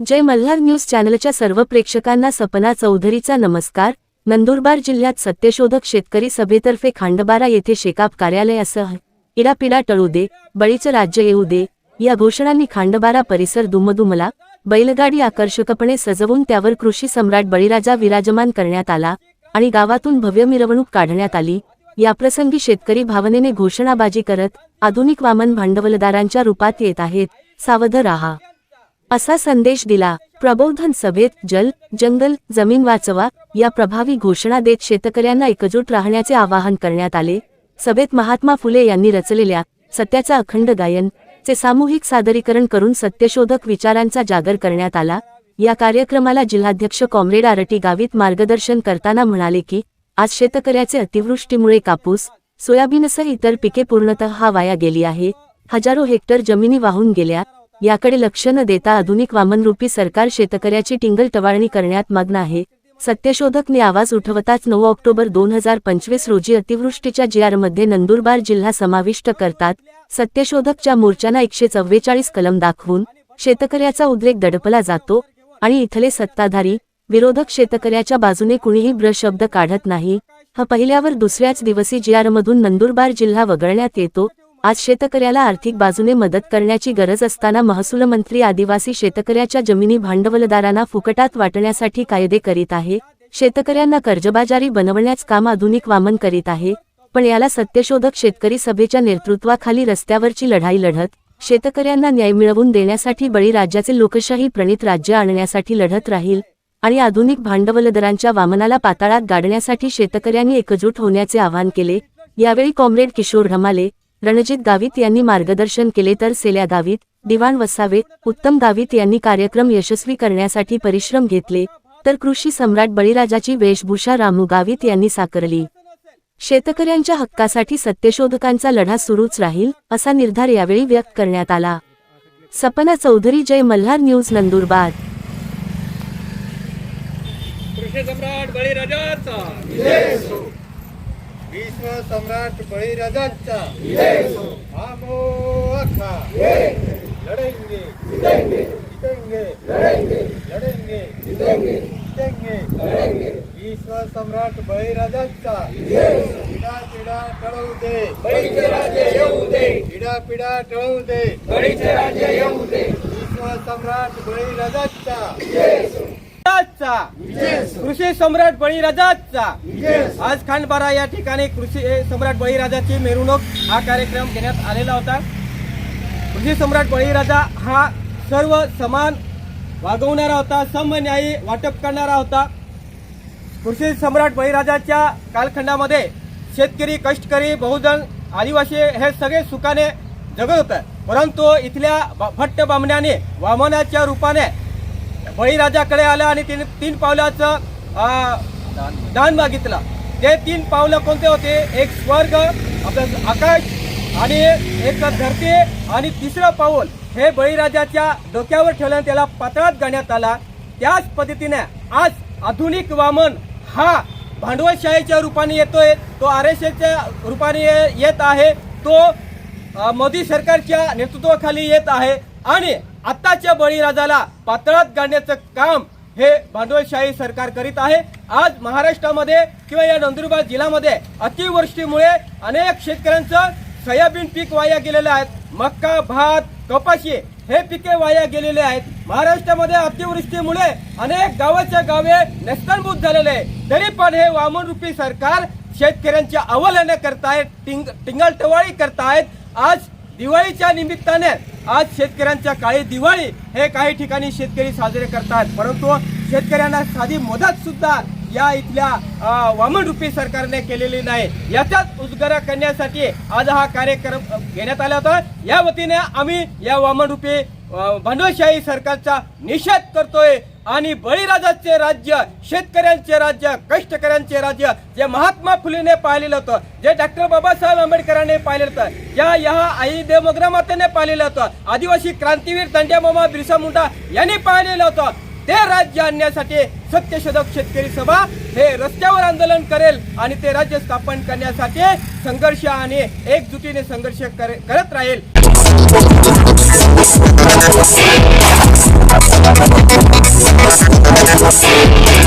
जय Malhar news चॅनलच्या सर्व प्रेक्षकांना सपना चौधरीचा नमस्कार. नंदुरबार जिल्ह्यात सत्यशोधक शेतकरी सभेतर्फे खांडबारा येथे शेकाप कार्यालयासह इडापिडा टळू दे बळीचं राज्य येऊ दे या घोषणांनी खांडबारा परिसर दुमदुमला बैलगाडी आकर्षकपणे सजवून त्यावर कृषी सम्राट बळीराजा विराजमान करण्यात आला आणि गावातून भव्य मिरवणूक काढण्यात आली. याप्रसंगी शेतकरी भावनेने घोषणाबाजी करत आधुनिक वामन भांडवलदारांच्या रूपात येत आहेत. सावध राहा. असा संदेश दिला. प्रबोधन सभेत जल जंगल जमीन वाचवा या प्रभावी घोषणा देत शेतकऱ्यांना एकजूट राहण्याचे आवाहन करण्यात आले. सभेत महात्मा फुले यांनी रचलेल्या सत्याचा अखंड गायन चे सामूहिक सादरीकरण करून सत्यशोधक विचारांचा जागर करण्यात आला. या कार्यक्रमाला जिल्हाध्यक्ष कॉम्रेड आरटी गावित मार्गदर्शन करताना म्हणाले की आज शेतकऱ्याचे अतिवृष्टीमुळे कापूस सोयाबीनसह इतर पिके पूर्णतः वाया गेली आहे. हजारो हेक्टर जमिनी वाहून गेल्या. याकडे लक्ष न देता आधुनिक वामनरूपी सरकार शेतकऱ्याची टिंगल टवाळणी करण्यात मग्न आहे. सत्यशोधकने आवाज उठवताच नऊ ऑक्टोबर दोन हजार पंचवीस रोजी अतिवृष्टीच्या जीआरमध्ये नंदुरबार जिल्हा समाविष्ट करतात. सत्यशोधकच्या मोर्चाना एकशे चव्वेचाळीस कलम दाखवून शेतकऱ्याचा उद्रेक दडपला जातो आणि इथले सत्ताधारी विरोधक शेतकऱ्याच्या बाजूने कुणीही ब्र शब्द काढत नाही. हा पहिल्यावर दुसऱ्याच दिवशी जीआरमधून नंदुरबार जिल्हा वगळण्यात येतो. आज शेतकऱ्याला आर्थिक बाजूने मदत करण्याची गरज असताना महसूल मंत्री आदिवासी शेतकऱ्याच्या जमिनी भांडवलदारांना फुकटात वाटण्यासाठी कायदे करीत आहे. शेतकऱ्यांना कर्जबाजारी बनवण्याच काम आधुनिक वामन करीत आहे. पण याला सत्यशोधक शेतकरी सभेच्या नेतृत्वाखाली रस्त्यावरची लढाई लढत शेतकऱ्यांना न्याय मिळवून देण्यासाठी बळीराज्याचे लोकशाही प्रणित राज्य आणण्यासाठी लढत राहील आणि आधुनिक भांडवलदारांच्या वामनाला पाताळात गाडण्यासाठी शेतकऱ्यांनी एकजूट होण्याचे आवाहन केले. यावेळी कॉम्रेड किशोर ढमाले रणजित गावित यांनी मार्गदर्शन केले तर सेल्या गावित दिवाण वसावे उत्तम गावित यांनी कार्यक्रम यशस्वी करण्यासाठी परिश्रम घेतले तर कृषी सम्राट बळीराजाची वेशभूषा रामू गावित यांनी साकारली. शेतकऱ्यांच्या हक्कासाठी सत्यशोधकांचा लढा सुरूच राहील असा निर्धार यावेळी व्यक्त करण्यात आला. सपना चौधरी जय मल्हार न्यूज नंदुरबार. कृषी सम्राट बळीराजाचा. विश्व सम्राट बळीराजांचा. आमो अखा लढेंगे. जीतेंगे. लढेंगे. जीतेंगे. विश्व सम्राट बळीराजांचा. पिढा पिढा टळवू दे. बळीचे राज्य येऊ दे. पिढा पिढा टळवू दे. बळीचे राज्य येऊ दे. विश्व सम्राट बळीराजांचा. राजाचा. कृषी सम्राट बळीराजाचा. आज खांडबारा या ठिकाणी कृषी सम्राट बळीराजाची मिरवणूक हा कार्यक्रम घेण्यात आलेला होता. कृषी सम्राट बळीराजा हा सर्व समान वागवणारा होता समन्यायी वाटप करणारा होता. कृषी सम्राट बळीराजाच्या कालखंडामध्ये शेतकरी कष्टकरी बहुजन आदिवासी हे सगळे सुखाने जगत होतं. परंतु इथल्या भट्ट बामण्याने वामनाच्या रूपाने बळीराजाकडे आलं आणि तिने तीन पावलाचं दान मागितलं. ते तीन पावलं कोणते होते? एक स्वर्ग आपलं आकाश आणि एक धरती आणि तिसरं पाऊल. हे बळीराजाच्या डोक्यावर ठेवल्याने त्याला पातळात गाण्यात आला. त्याच पद्धतीने आज आधुनिक वामन हा भांडवलशाहीच्या रूपाने येतोय. तो आर एस एसच्या रूपाने येत आहे. तो मोदी सरकारच्या नेतृत्वाखाली येत आहे. आणि आत्ताच्या बळीराजाला पातळात गाडण्याचं काम हे भांडवलशाही सरकार करीत आहे. आज महाराष्ट्रामध्ये किंवा या नंदुरबार जिल्ह्यामध्ये अतिवृष्टीमुळे अनेक शेतकऱ्यांचं सोयाबीन पीक वाया गेलेलं आहेत मक्का भात कपाशी हे पिके वाया गेलेले आहेत. महाराष्ट्रामध्ये अतिवृष्टीमुळे अनेक गावाच्या गावे नेस्तनभूत झालेले आहे. तरी पण हे वामनरूपी सरकार शेतकऱ्यांच्या अवहेलना करतायत टिंग टिंगल टवाळी करतायत. आज दिवाळीच्या निमित्ताने आज शेतकऱ्यांच्या काळी दिवाळी हे काही ठिकाणी शेतकरी साजरे करतात. परंतु शेतकऱ्यांना साधी मदत सुद्धा या इथल्या अ, वामनरूपी सरकारने केलेली नाही. याच्यात उजगारा करण्यासाठी आज हा कार्यक्रम घेण्यात आला होता. या वतीने आम्ही या वामनरूपी अ, भांडवलशाही सरकारचा निषेध करतोय. आणि बळीराजाचे राज्य शेतकऱ्यांचे राज्य कष्टकऱ्यांचे राज्य जे महात्मा फुलेने पाहिलेलं होतं जे डॉक्टर बाबासाहेब आंबेडकरांनी पाहिलेलं होतं ज्या या आई देवमग्रमातेने पाहिलेलं होतं आदिवासी क्रांतीवीर दंड्यामामा बिरसा मुंडा यांनी पाहिलेलं होतं. ते राज्य आणण्यासाठी सत्यशोधक शेतकरी सभा हे रस्त्यावर आंदोलन करेल आणि ते राज्य स्थापन करण्यासाठी संघर्ष आणि एकजुटीने संघर्ष कर, करत राहील. すいません。